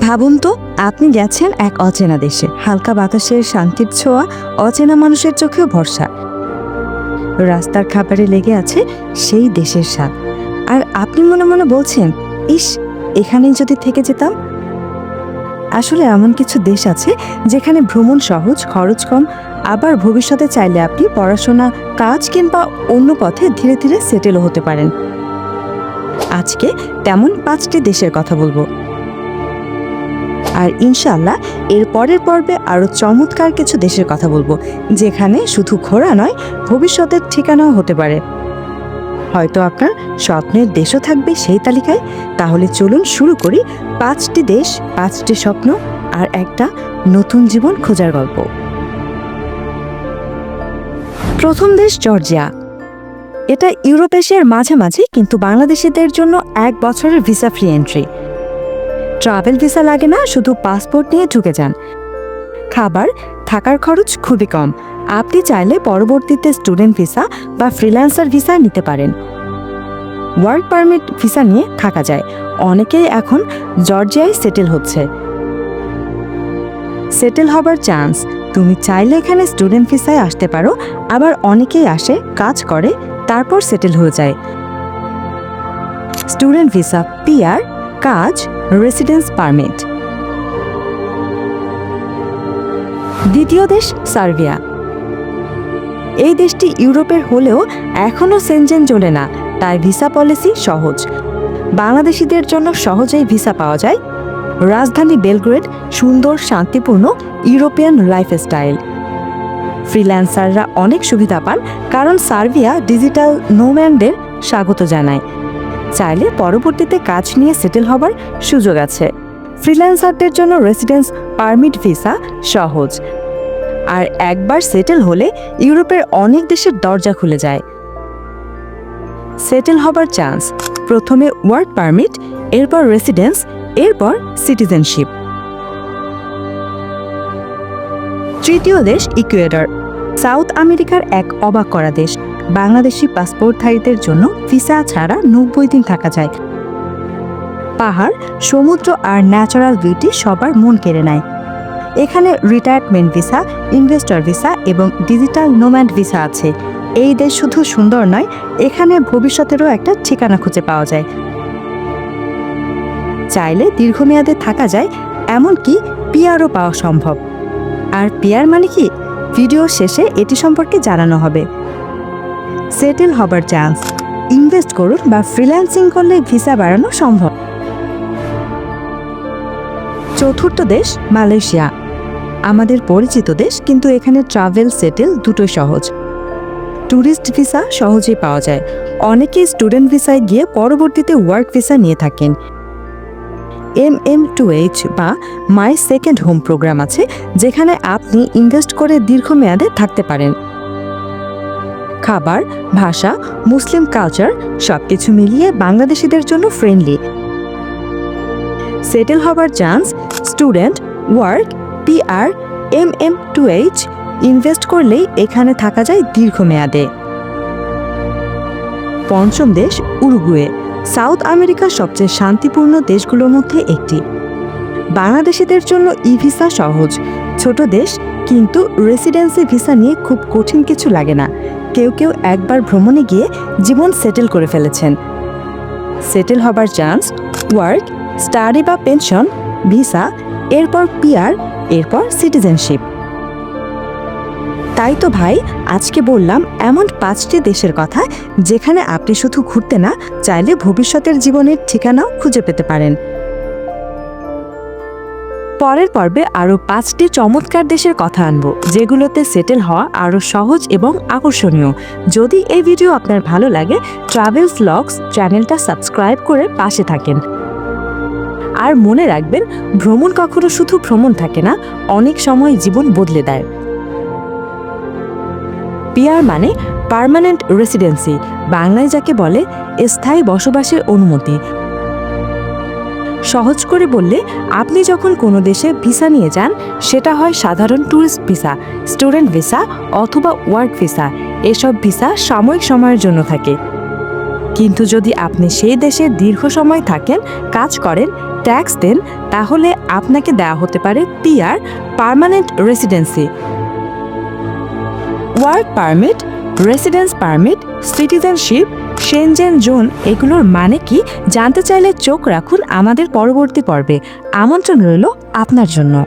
ভাবুন তো, আপনি গেছেন এক অচেনা দেশে। হালকা বাতাসের শান্তির ছোঁয়া, অচেনা মানুষের চোখেও ভরসা। রাস্তার খাবারে লেগে আছে সেই দেশের স্বাদ। আর আপনি মনে মনে বলছেন, ইস, এখানেই যদি থেকে যেতাম? আসলে এমন কিছু দেশ আছে যেখানে ভ্রমণ সহজ, খরচ কম। আবার ভবিষ্যতে চাইলে আপনি পড়াশোনা, কাজ কিংবা অন্য পথে ধীরে ধীরে সেটেলও হতে পারেন। আজকে তেমন পাঁচটি দেশের কথা বলব। আর ইনশাল্লাহ এর পরের পর্বে আরও চমৎকার কিছু দেশের কথা বলব, যেখানে শুধু ঘোরা নয়, ভবিষ্যতের ঠিকানাও হতে পারে। হয়তো আপনার স্বপ্নের দেশও থাকবে সেই তালিকায়, তাহলে চলুন শুরু করি পাঁচটি দেশ, পাঁচটি স্বপ্ন আর একটা নতুন জীবন খোঁজার গল্প। প্রথম দেশ জর্জিয়া। এটা ইউরোপ এশিয়ার মাঝামাঝি, কিন্তু বাংলাদেশিদের জন্য এক বছরের visa free entry. Travel visa লাগে না, শুধু পাসপোর্ট নিয়ে ঢুকে যান। খাবার, থাকার খরচ খুবই কম। আপনি চাইলে পরবর্তীতে স্টুডেন্ট ভিসা বা ফ্রিল্যান্সার ভিসা নিতে পারেন। ওয়ার্ক পারমিট ভিসা নিয়ে থাকা যায়। অনেকেই এখন জর্জিয়ায় সেটেল হচ্ছে। সেটেল হবার চান্স। তুমি চাইলে এখানে স্টুডেন্ট ভিসায় আসতে পারো, আবার অনেকেই আসে, কাজ করে, তারপর সেটেল হয়ে যায়। স্টুডেন্ট ভিসা, পিআর কাজ রেসিডেন্স পারমিট দ্বিতীয় দেশ, সার্বিয়া। এই দেশটি ইউরোপের হলেও এখনও সেনজেন জোনে না, তাই ভিসা পলিসি সহজ। বাংলাদেশিদের জন্য সহজেই ভিসা পাওয়া যায়। রাজধানী বেলগ্রেড, সুন্দর, শান্তিপূর্ণ, ইউরোপিয়ান লাইফস্টাইল ফ্রিল্যান্সাররা অনেক সুবিধা পান, কারণ সার্বিয়া ডিজিটাল নোম্যানদের স্বাগত জানায়। চাইলে পরবর্তীতে কাজ নিয়ে সেটেল হবার সুযোগ আছে। ফ্রিল্যান্সারদের জন্য রেসিডেন্স পারমিট ভিসা সহজ। আর একবার সেটেল হলে ইউরোপের অনেক দেশের দরজা খুলে যায়। সেটেল হবার চান্স প্রথমে ওয়ার্ক পারমিট এরপর রেসিডেন্স এরপর সিটিজেনশিপ তৃতীয় দেশ ইকুয়েডর, সাউথ আমেরিকার এক অবাক করা দেশ। বাংলাদেশি পাসপোর্টধারীদের জন্য ভিসা ছাড়া নব্বই দিন থাকা যায়। পাহাড়, সমুদ্র আর ন্যাচারাল বিউটি সবার মন কেড়ে নেয়। এখানে রিটায়ারমেন্ট ভিসা ইনভেস্টর ভিসা এবং ডিজিটাল নোম্যান্ড ভিসা আছে। এই দেশ শুধু সুন্দর নয়, এখানে ভবিষ্যতেরও একটা ঠিকানা খুঁজে পাওয়া যায়। চাইলে দীর্ঘমেয়াদে থাকা যায়, এমনকি পিয়ারও পাওয়া সম্ভব। আর পিয়ার মানে কি? ভিডিও শেষে এটি সম্পর্কে জানানো হবে। সেটেল হবার চান্স। ইনভেস্ট করুন বা ফ্রিল্যান্সিং করলে ভিসা বাড়ানো সম্ভব। চতুর্থ দেশ, মালয়েশিয়া। আমাদের পরিচিত দেশ, কিন্তু এখানে ট্রাভেল সেটেল দুটোই সহজ। ট্যুরিস্ট ভিসা সহজেই পাওয়া যায়। অনেকেই স্টুডেন্ট ভিসায় গিয়ে পরবর্তীতে ওয়ার্ক ভিসা নিয়ে থাকেন। এম এম টু এইচ বা মাই সেকেন্ড হোম প্রোগ্রাম আছে, যেখানে আপনি ইনভেস্ট করে দীর্ঘমেয়াদে থাকতে পারেন। খাবার, ভাষা, মুসলিম কালচার সবকিছু মিলিয়ে বাংলাদেশিদের জন্য ফ্রেন্ডলি সেটেল হবার chance student work PR M M two H invest করলেই এখানে থাকা যায় দীর্ঘমেয়াদে। পঞ্চম দেশ উরুগুয়ে, সাউথ আমেরিকার সবচেয়ে শান্তিপূর্ণ দেশগুলোর মধ্যে একটি। বাংলাদেশিদের জন্য ই ভিসা সহজ ছোট দেশ, কিন্তু রেসিডেন্সি ভিসা নিয়ে খুব কঠিন কিছু লাগে না। কেউ কেউ একবার ভ্রমণে গিয়ে জীবন সেটেল করে ফেলেছেন। সেটেল হবার চান্স ওয়ার্ক স্টাডি বা পেনশন ভিসা এরপর পিআর এরপর সিটিজেনশিপ তাই তো ভাই, আজকে বললাম এমন পাঁচটি দেশের কথা যেখানে আপনি শুধু ঘুরতে না, চাইলে ভবিষ্যতের জীবনের ঠিকানাও খুঁজে পেতে পারেন। পরের পর্বে আরও পাঁচটি চমৎকার দেশের কথা আনব, যেগুলোতে সেটেল হওয়া আরও সহজ এবং আকর্ষণীয়। যদি এই ভিডিও আপনার ভালো লাগে ট্রাভেলস লগস চ্যানেলটা সাবস্ক্রাইব করে পাশে থাকেন। আর মনে রাখবেন, ভ্রমণ কখনো শুধু ভ্রমণ থাকে না, অনেক সময় জীবন বদলে দেয়। পিয়ার মানে পার্মানেন্ট রেসিডেন্সি বাংলায় যাকে বলে স্থায়ী বসবাসের অনুমতি সহজ করে বললে, আপনি যখন কোনো দেশে ভিসা নিয়ে যান, সেটা হয় সাধারণ ট্যুরিস্ট ভিসা স্টুডেন্ট ভিসা অথবা ওয়ার্ক ভিসা এসব ভিসা সাময়িক সময়ের জন্য থাকে। কিন্তু যদি আপনি সেই দেশে দীর্ঘ সময় থাকেন, কাজ করেন ট্যাক্স দেন, তাহলে আপনাকে দেওয়া হতে পারে PR permanent residency work permit residence permit citizenship Schengen zone এগুলোর মানে কি জানতে চাইলে চোখ রাখুন আমাদের পরবর্তী পর্বে। আমন্ত্রণ রইল আপনার জন্য।